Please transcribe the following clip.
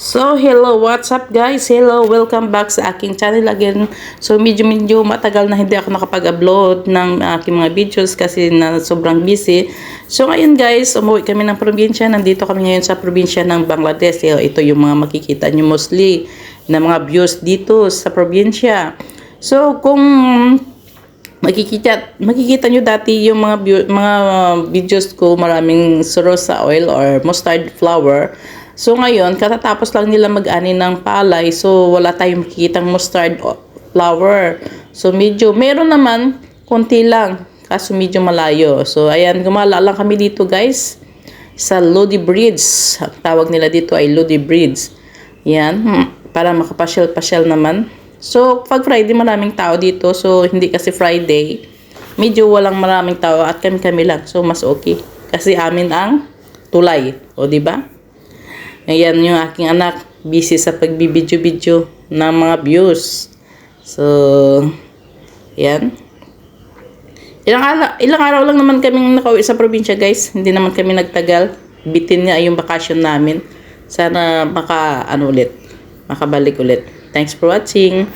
So, hello, what's up guys? Hello, welcome back sa aking channel again. So, medyo medyo matagal na hindi ako nakapag-upload ng aking mga videos kasi na sobrang busy. So, ngayon guys, umuwi kami ng probinsya. Nandito kami ngayon sa probinsya ng Bangladesh. Eh, Ito yung mga makikita nyo mostly na mga views dito sa probinsya. So, kung makikita makikita nyo dati yung mga mga videos ko maraming serosa oil or mustard flour so ngayon katatapos lang nila mag-ani ng palay so wala tayong makikitang mustard flour so medyo meron naman konti lang kaso medyo malayo so ayan gumala lang kami dito guys sa Lodi Bridge Ang tawag nila dito ay Lodi Bridge yan hmm, para makapasyal-pasyal naman So, pag Friday, maraming tao dito. So, hindi kasi Friday. Medyo walang maraming tao at kami-kami lang. So, mas okay. Kasi amin ang tulay. O, di ba? Ayan yung aking anak. Busy sa pagbibidyo-bidyo ng mga views. So, yan. Ilang araw, ilang araw lang naman kaming nakauwi sa probinsya, guys. Hindi naman kami nagtagal. Bitin nga yung bakasyon namin. Sana maka, ano ulit, makabalik ulit. Thanks for watching.